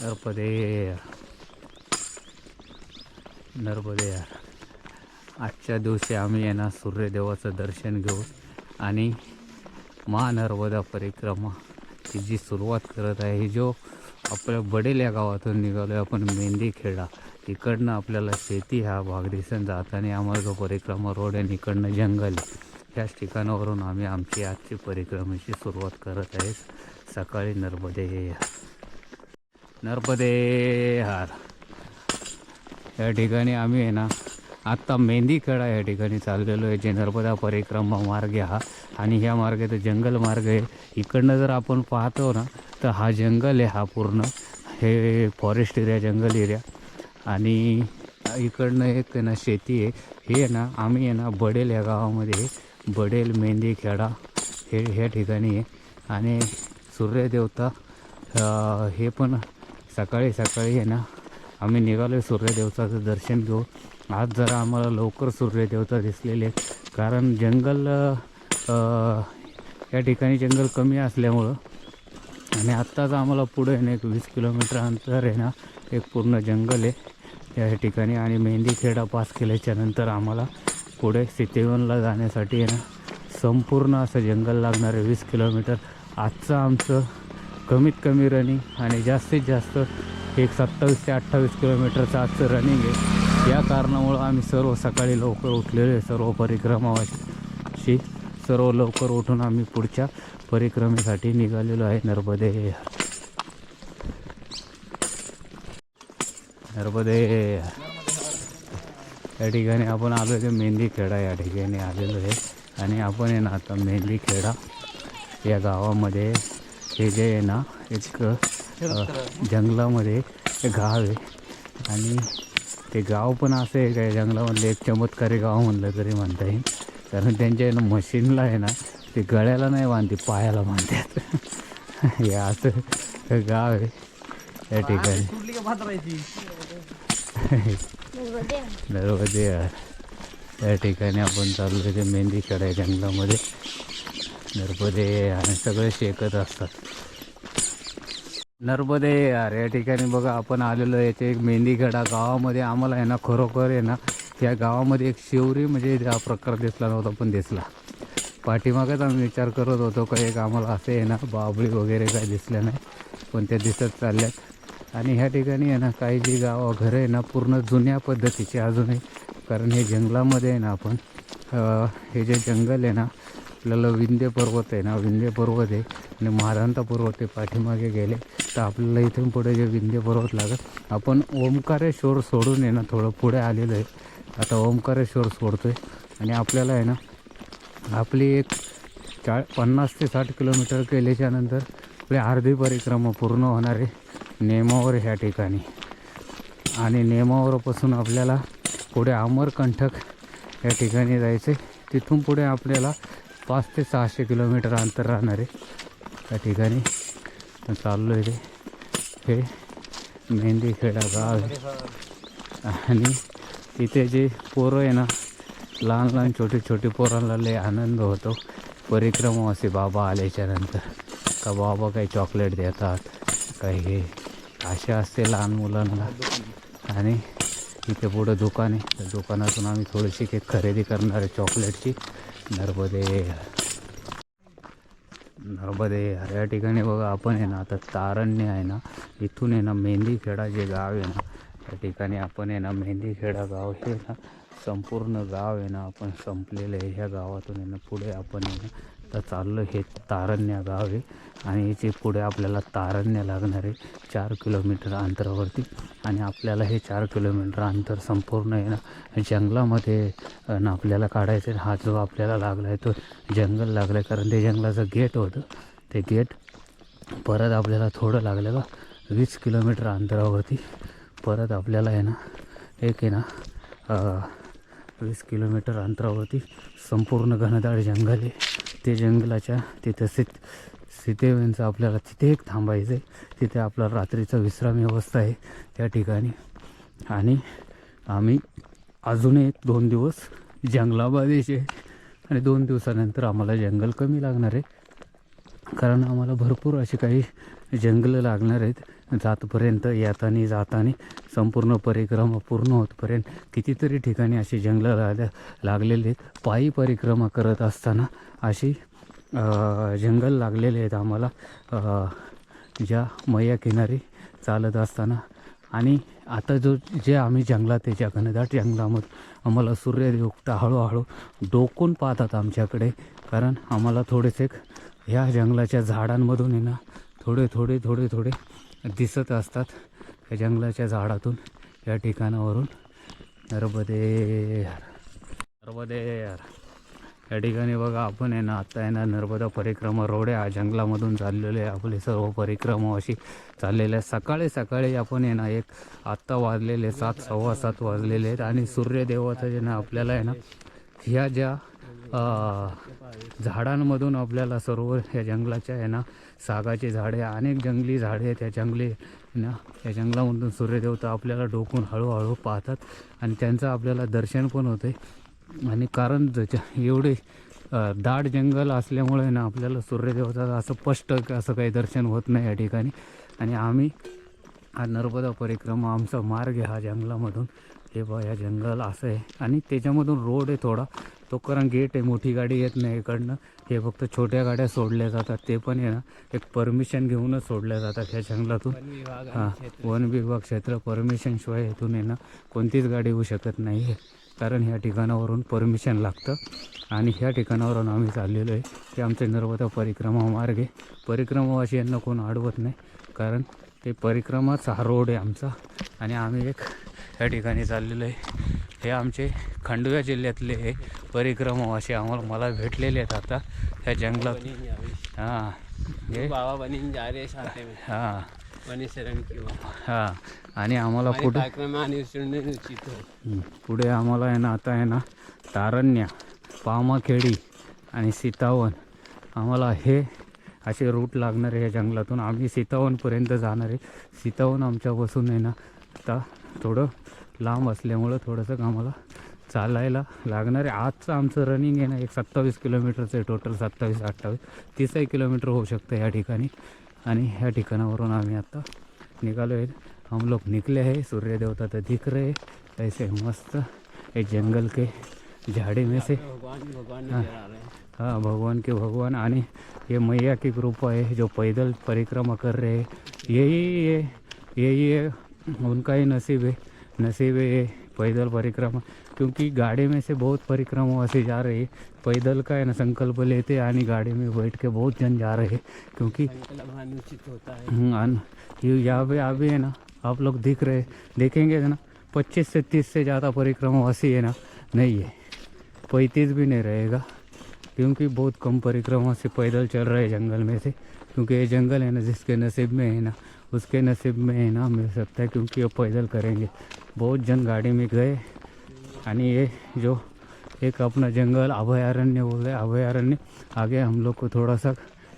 नर्मदे नर्मदे आजच्या दिवशी आम्ही येणार सूर्यदेवाचं दर्शन घेऊ आणि महानर्मदा परिक्रमा ही जी सुरुवात करत आहे जो आपल्या बडेल या गावातून निघालो आहे आपण मेंदीखेडा इकडनं आपल्याला शेती हा भाग दिसून जाताना आम्हाला जो परिक्रमा रोड आहे आणि इकडनं जंगल ह्याच ठिकाणावरून आम्ही आमची आजची परिक्रमेची सुरुवात करत आहे. सकाळी नर्मदे नर्मदे हार या ठिकाणी आम्ही आहे ना आत्ता मेंदीखेडा या ठिकाणी चाललेलो आहे जे नर्मदा परिक्रमा मार्ग हा. आणि ह्या मार्गात जंगल मार्ग आहे. इकडनं जर आपण पाहतो ना तर हा जंगल आहे हा पूर्ण. हे फॉरेस्ट एरिया जंगल एरिया आणि इकडनं एक आहे ना शेती आहे. हे ना आम्ही आहे ना बडेल या गावामध्ये बडेल मेंदीखेडा हे ह्या ठिकाणी आहे. आणि सूर्यदेवता हे पण सकाळी सकाळी आहे ना आम्ही निघालो आहे सूर्यदेवताचं दर्शन घेऊ आज जरा आम्हाला लवकर सूर्यदेवता दिसलेले कारण जंगल या ठिकाणी जंगल कमी असल्यामुळं आणि आत्ताच आम्हाला पुढे आहे ना एक वीस किलोमीटर अंतर आहे ना एक पूर्ण जंगल आहे या ठिकाणी. आणि मेहंदीखेडा पास केल्याच्यानंतर आम्हाला पुढे सितेवनला जाण्यासाठी आहे ना संपूर्ण असं जंगल लागणार आहे वीस किलोमीटर. आजचं आमचं कमीत कमी रनिंग आणि जास्तीत जास्त एक सत्तावीस ते अठ्ठावीस किलोमीटरचं आजचं रनिंग आहे. या कारणामुळं आम्ही सर्व सकाळी लवकर उठलेलो आहे. सर्व परिक्रमाशी सर्व लवकर उठून आम्ही पुढच्या परिक्रमेसाठी निघालेलो आहे. नर्मदे. नर्मदे. या ठिकाणी आपण आलो ते मेंदीखेडा या ठिकाणी आलेलो आहे. आणि आपण आहे ना आता मेहंदी खेडा या गावामध्ये हे जे आहे ना एक जंगलामध्ये एक गाव आहे. आणि ते गाव पण असं आहे काय जंगलामधलं एक चमत्कारी गाव म्हणलं तरी म्हणता येईल. कारण त्यांच्या आहे ना मशीनला आहे ना ते गळ्याला नाही बांधते पायाला बांधतात. हे असं गाव आहे. या ठिकाणी. नर्मदे या ठिकाणी आपण चाललो आहे ते मेंदीखेडा आहे जंगलामध्ये. नर्मदे आणि सगळे शेकत असतात. नर्मदे यार या ठिकाणी बघा आपण आलेलो आहे ते एक मेंदीखेडा गावामध्ये आम्हाला आहे ना खरोखर आहे ना या गावामध्ये एक शिवरी म्हणजे हा प्रकार दिसला नव्हता पण दिसला. पाठीमागच आम्ही विचार करत होतो का एक आम्हाला असे आहे ना बाबळी वगैरे काय दिसल्या नाही पण त्या दिसत चालल्यात. आणि ह्या ठिकाणी आहे ना काही जी गावं घरं आहे ना पूर्ण जुन्या पद्धतीची अजूनही कारण हे जंगलामध्ये आहे ना आपण हे जे जंगल आहे ना आपल्याला विंध्य पर्वत आहे ना विंध्य पर्वत आहे. आणि महारांता पर्वत आहे पाठीमागे गेले. तर आपल्याला इथून पुढे जे विंध्य पर्वत लागत आपण ओंकारेश्वर सोडून आहे ना थोडं पुढे आलेलो आहे. आता ओंकारेश्वर सोडतो आहे आणि आपल्याला आहे ना आपली एक चा पन्नास ते साठ किलोमीटर केल्याच्यानंतर आपली अर्धी परिक्रमा पूर्ण होणार आहे नेमावर ह्या ठिकाणी. आणि नेमावरपासून आपल्याला पुढे अमरकंठक या ठिकाणी जायचं आहे तिथून पुढे आपल्याला पाच ते सहाशे किलोमीटर अंतर राहणार आहे. त्या ठिकाणी चाललो आहे ते हे मेहंदीखेडा गाव. आहे आणि इथे जे पोरं आहे ना लहान लहान छोटे छोटे पोरांना लय आनंद होतो. परिक्रमा हो असे बाबा आल्याच्यानंतर का बाबा काही चॉकलेट देतात काही हे. असे असते लहान मुलांना. आणि इथे पुढं दुकान आहे. त्या दुकानातून आम्ही थोडीशी काही खरेदी करणार आहे चॉकलेटची नर्मदे नर्मदे या ठिकाणी बघा आपण आहे ना आता तारण्य आहे ना इथून आहे ना मेहंदीखेडा जे गाव आहे ना त्या ठिकाणी आपण आहे ना मेहंदीखेडा गाव हे ना संपूर्ण गाव आहे ना आपण संपलेलं आहे. ह्या गावातून आहे ना पुढे आपण आहे ना तर चाललं हे तारण्य गाव आहे. आणि याचे पुढे आपल्याला तारण्य लागणार आहे. चार किलोमीटर अंतरावरती. आणि आपल्याला हे चार किलोमीटर अंतर संपूर्ण आहे ना. जंगलामध्ये ना आपल्याला काढायचं आहे. हा जो आपल्याला लागला आहे तो जंगल लागलं आहे कारण ते जंगलाचं गेट होतं. ते गेट परत आपल्याला थोडं लागलं का वीस किलोमीटर अंतरावरती परत आपल्याला आहे ना एक आहे ना वीस किलोमीटर अंतरावरती संपूर्ण घनदाट जंगल आहे. ते जंगलाच्या तिथं सीत सीतेवेंचं म्हणजे आपल्याला तिथे एक थांबायचं आहे तिथे आपला रात्रीचा विश्रामी अवस्था आहे त्या ठिकाणी. आणि आम्ही अजून एक दोन दिवस जंगलाबादेचे आणि दोन दिवसानंतर आम्हाला जंगल कमी लागणार आहे. कारण आम्हाला भरपूर असे काही जंगलं लागणार आहेत. जातपर्यंत येताना जाताना संपूर्ण परिक्रमा पूर्ण होतपर्यंत कितीतरी ठिकाणी अशी जंगलं लाग लागलेली आहेत. पायी परिक्रमा करत असताना अशी जंगल लागलेले आहेत आम्हाला. ज्या मैया किनारी चालत असताना. आणि आता जो जे आम्ही जंगलात आहे ज्या घनदाट जंगलामध्ये आम्हाला सूर्यदेव उगता हळूहळू डोकून पाहतात आमच्याकडे. कारण आम्हाला थोडेसे ह्या जंगलाच्या झाडांमधून आहे ना थोडे थोडे थोडे थोडे दिसत असतात. या जंगलाच्या झाडातून या ठिकाणावरून. नर्मदे नर्मदे या ठिकाणी बघा आपण आहे ना आत्ता आहे ना नर्मदा परिक्रमा रोड आहे हा जंगलामधून चाललेले आहे आपली सर्व परिक्रमा अशी चाललेली आहे सकाळी सकाळी आपण आहे ना एक आत्ता वाजलेले सात सव्वा सात वाजलेले आहेत आणि सूर्यदेवाचं जे ना आपल्याला आहे ना ह्या ज्या झाडांमधून आपल्याला सर्व या जंगलाच्या आहे ना सागाची झाडे अनेक जंगली झाडे आहेत. त्या जंगली ना या जंगलामधून सूर्यदेवता आपल्याला डोकून हळूहळू पाहतात आणि त्यांचं आपल्याला दर्शन पण होते आणि कारण ज- एवढे दाट जंगल असल्यामुळे ना आपल्याला सूर्यदेवताचं असं स्पष्ट असं काही दर्शन होत नाही या ठिकाणी. आणि आम्ही हा नर्मदा परिक्रमा आमचा मार्ग आहे हा जंगलामधून. हे बघा या जंगल असं आहे. आणि त्याच्यामधून रोड आहे थोडा. तो कारण गेट आहे मोठी गाडी येत नाही इकडनं. हे फक्त छोट्या गाड्या सोडल्या जातात. ते पण आहे ना एक परमिशन घेऊनच सोडल्या जातात ह्या जंगलातून. हां वन विभाग क्षेत्र परमिशनशिवाय इथून आहे ना कोणतीच गाडी येऊ शकत नाही आहे कारण ह्या ठिकाणावरून परमिशन लागतं. आणि ह्या ठिकाणावरून आम्ही चाललेलो आहे. ते आमचे नर्मदा परिक्रमा मार्ग आहे. परिक्रमावासी यांना कोण अडवत नाही. कारण ते परिक्रमाच हा रोड आहे आमचा. आणि आम्ही एक या ठिकाणी चाललेलो आहे. हे आमचे खंडव्या जिल्ह्यातले हे परिक्रमावासी आम्हाला मला भेटलेले आहेत आता. ह्या जंगलात हां. हे. हां हां आणि आम्हाला पुढे. पुढे आम्हाला आहे ना आता आहे ना तारण्या पामाखेडी आणि सीतावन. आम्हाला हे असे रूट लागणार आहे या जंगलातून. आम्ही सीतावनपर्यंत जाणार आहे. सीतावन आमच्यापासून आहे ना आता थोडं लांब असल्यामुळं थोडंसं आम्हाला चालायला लागणार आहे. आजचं आमचं रनिंग आहे ना एक सत्तावीस किलोमीटरचं आहे टोटल सत्तावीस अठ्ठावीस. तीसही किलोमीटर होऊ शकतं या ठिकाणी. आणि ह्या ठिकाणावरून आम्ही आता निघालो आहे. हम लोग निकले हैं सूर्य देवता तो दिख रहे हैं ऐसे मस्त एक जंगल के झाड़ी में से. हैं. हाँ भगवान के भगवान. आने ये मैया की कृपा है जो पैदल परिक्रमा कर रहे हैं यही ये यही है उनका ही नसीब है. नसीब है ये पैदल परिक्रमा. क्योंकि गाड़ी में से बहुत परिक्रमा ऐसे जा रहे हैं। पैदल का है ना संकल्प लेते आणि गाड़ी में बैठ के बहुत जन जा रहे हैं क्योंकि अनुचित होता है। हम्म, यहाँ पे अभी है ना आप लोग दिख रहे देखेंगे ना पच्चीस से तीस से ज़्यादा परिक्रमावासी है ना नहीं है पैंतीस भी नहीं रहेगा क्योंकि बहुत कम परिक्रमा से पैदल चल रहे हैं जंगल में से क्योंकि ये जंगल है ना जिसके नसीब में है ना उसके नसीब में है ना मिल सकता है क्योंकि वो पैदल करेंगे। बहुत जन गाड़ी में गए आणि ये जो एक अपना जंगल, अभयारण्य बोल रहे अभयारण्य. आगे हम लोग को थोड़ा सा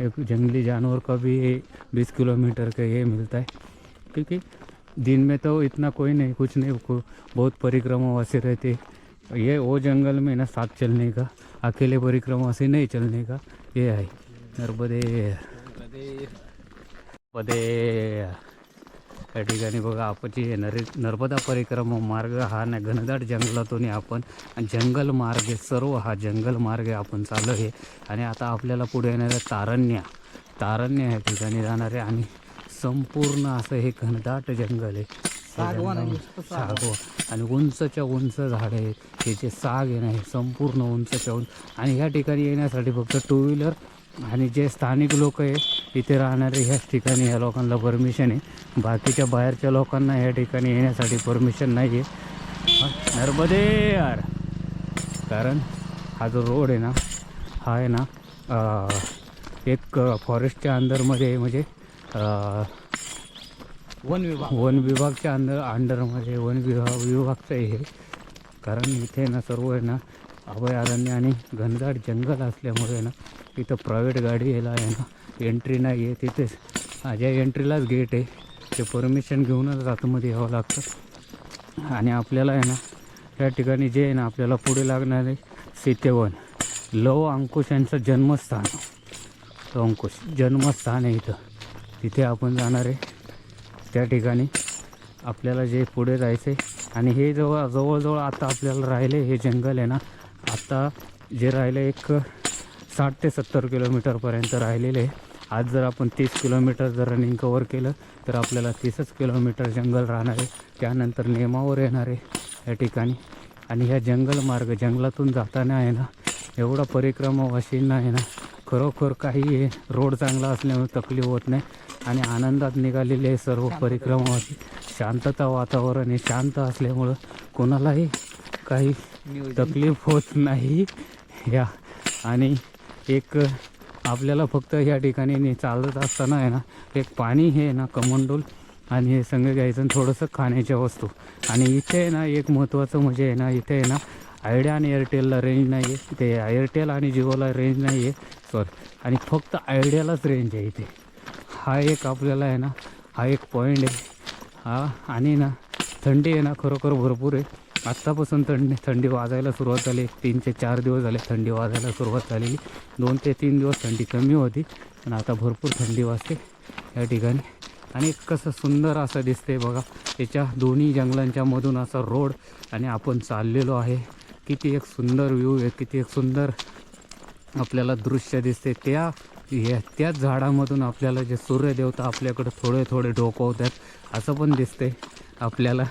एक जंगली जानवर का भी बीस किलोमीटर का ये मिलता है। क्योंकि दिन में तो इतना कोई नहीं, कुछ नहीं बहुत परिक्रमावासी रहते ये वो जंगल में ना साथ चलने का, अकेले परिक्रमा से नहीं चलने का, ये है। नर्मदे। कधी या ठिकाणी बघा आपण जी नरे नर्मदा परिक्रमा मार्ग हा ना घनदाट जंगलातून आपण आणि जंगल मार्ग सर्व हा जंगल मार्ग आपण चालू आहे आणि आता आपल्याला पुढे येणार आहे तारण्या तारण्या या ठिकाणी जाणार आहे आणि संपूर्ण असं हे घनदाट जंगल आहे. सागवान आणि उंचच्या उंच झाडे आहेत हे जे साग आहे ना हे संपूर्ण उंचच्या उंच. आणि ह्या ठिकाणी येण्यासाठी फक्त टू व्हीलर आणि जे स्थानिक लोक आहे इथे राहणारे ह्याच ठिकाणी ह्या लोकांना परमिशन आहे. बाकीच्या बाहेरच्या लोकांना ह्या ठिकाणी येण्यासाठी परमिशन नाही आहे नर्मदे यार कारण हा जो रोड आहे ना हा आहे ना एक फॉरेस्टच्या अंदरमध्ये म्हणजे वन विभाग. वन विभागच्या अंडर अंडरमध्ये वन विभाग विभागचं आहे हे. कारण इथे ना सर्व आहे ना अभयारण्य आणि घनदाट जंगल असल्यामुळे ना इथं प्रायव्हेट गाडी यायला आहे ना एंट्री नाही आहे तिथेच माझ्या एंट्रीलाच गेट आहे. ते परमिशन घेऊनच आतमध्ये यावं लागतं. आणि आपल्याला आहे ना या ठिकाणी जे आहे ना आपल्याला पुढे लागणार आहे सीतेवन लव अंकुश यांचं जन्मस्थान. लव अंकुश जन्मस्थान आहे इथं. तिथे आपण जाणार आहे. त्या ठिकाणी आपल्याला जे पुढे जायचं आहे आणि हे जवळ जवळजवळ आता आपल्याला राहिले हे जंगल आहे ना. आता जे राहिले एक साठ ते सत्तर किलोमीटरपर्यंत राहिलेले आहे. आज जर आपण तीस किलोमीटर जर रनिंग कवर केलं तर आपल्याला तीसच किलोमीटर जंगल राहणार आहे. त्यानंतर नेमावर येणार आहे या ठिकाणी. आणि ह्या जंगल मार्ग जंगलातून जाताना आहे ना एवढा परिक्रमावासींना आहे ना खरोखर काही रोड चांगला असल्यामुळे तकलीफ होत नाही. आणि आनंदात निघालेले हे सर्व परिक्रमावासी शांतता वातावरण हे शांत असल्यामुळं कोणालाही काही तकलीफ होत नाही. या. आणि एक आपल्याला फक्त या ठिकाणी ने- चालत असताना आहे ना एक पाणी हे आहे ना कमंडोल आणि हे संघ घ्यायचं आणि थोडंसं खाण्याच्या वस्तू. आणि इथे आहे ना एक महत्त्वाचं म्हणजे आहे ना इथे आहे ना आयडिया आणि एअरटेलला रेंज नाही आहे ते एअरटेल आणि जिओला रेंज नाही आहे सॉरी आणि फक्त आयडियालाच रेंज आहे इथे. हा एक आपल्याला आहे ना हा एक पॉईंट आहे. हा आणि ना थंडी आहे ना खरोखर भरपूर आहे. आत्तापासून थंडी थंडी वाजायला सुरुवात झाली. तीन ते चार दिवस झाले थंडी वाजायला सुरुवात झालेली. दोन ते तीन दिवस थंडी कमी होती पण आता भरपूर थंडी वाजते या ठिकाणी. आणि कसं सुंदर असं दिसते बघा त्याच्या दोन्ही जंगलांच्या मधून असा रोड आणि आपण चाललेलो आहे. किती एक सुंदर व्ह्यू आहे किती एक सुंदर आपल्याला दृश्य दिसते त्या या त्याच झाडामधून आपल्याला जे सूर्यदेवता आपल्याकडे थोडे थोडे डोकवतात असं पण दिसते आपल्याला.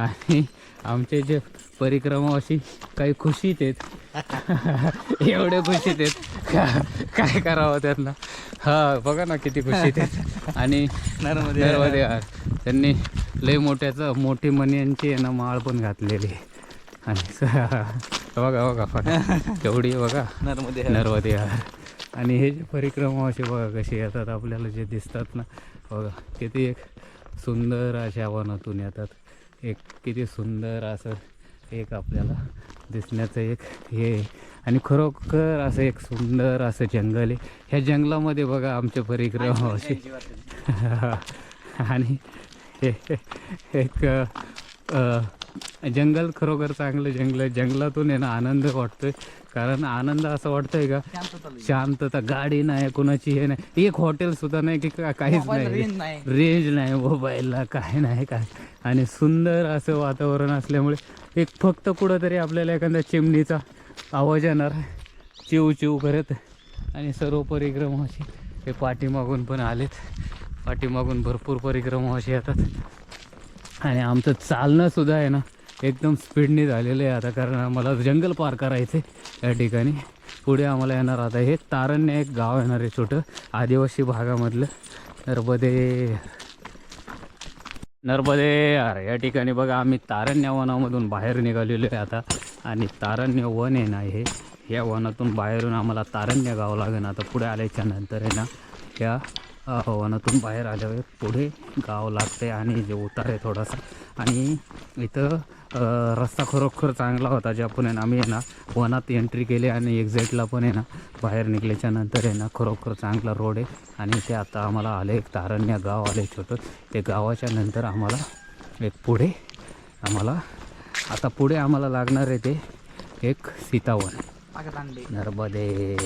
आणि आमचे जे परिक्रमावासी काही खुशीत आहेत. एवढे खुशीत आहेत. काय करावं त्यांना? हा बघा ना किती खुशीत आहेत. आणि नर्मदे. त्यांनी लय मोठ्याचं मोठी मण्यांची आहे ना माळ पण घातलेली. आणि बघा बघा बघा. तेवढी बघा. नर्मदे नर्मदे. आणि हे जे परिक्रमावासी बघा कसे येतात आपल्याला जे दिसतात ना. बघा किती एक सुंदर अशा वनातून येतात. एक किती सुंदर असं एक आपल्याला दिसण्याचं एक हे. आणि खरोखर असं एक सुंदर असं जंगल आहे. ह्या जंगलामध्ये बघा आमचे परिक्रमावासी आणि हे एक जंगल खरोखर चांगलं जंगल आहे. जंगलातून आहे ना आनंद वाटतोय. कारण आनंद असं वाटतोय का? शांतता गाडी नाही कोणाची हे नाही. एक हॉटेल सुद्धा नाही की का- काहीच नाही. रेंज नाही. मोबाईलला काय नाही काय. आणि सुंदर असं वातावरण असल्यामुळे एक फक्त कुठंतरी आपल्याला एखाद्या चिमणीचा आवाज येणार चिव चिव करत. आणि सर्व परिक्रमावासी हे पाठीमागून पण आलेत. पाठीमागून भरपूर परिक्रमावासी येतात. आणि आमचं चालणंसुद्धा आहे ना एकदम स्पीडने झालेलं आहे आता कारण आम्हाला जंगल पार करायचं आहे या ठिकाणी. पुढे आम्हाला येणार आता हे तारण्य एक गाव येणार आहे छोटं आदिवासी भागामधलं. नर्मदे. नर्मदे अरे या ठिकाणी बघा आम्ही तारण्य वनामधून बाहेर निघालेलो आहे आता. आणि तारण्य वन आहे ना हे या वनातून बाहेरून आम्हाला तारण्य गाव लागेल आता पुढे आल्याच्यानंतर आहे ना या अ, वनातून बाहेर आल्यावर पुढे गाव लागते आणि जे उतार आहे थोडासा. आणि इथं रस्ता खरोखर चांगला होता. जे आपण आहे ना आम्ही आहे ना वनात एंट्री केली आणि एक्झॅक्टला पण आहे ना बाहेर निघल्याच्या नंतर आहे ना खरोखर चांगला रोड आहे. आणि ते आता आम्हाला आले एक तारण्य गाव आले छोटं. ते गावाच्या नंतर आम्हाला एक पुढे आम्हाला आता पुढे आम्हाला लागणार आहे ते एक सीतावन. नर्मदे.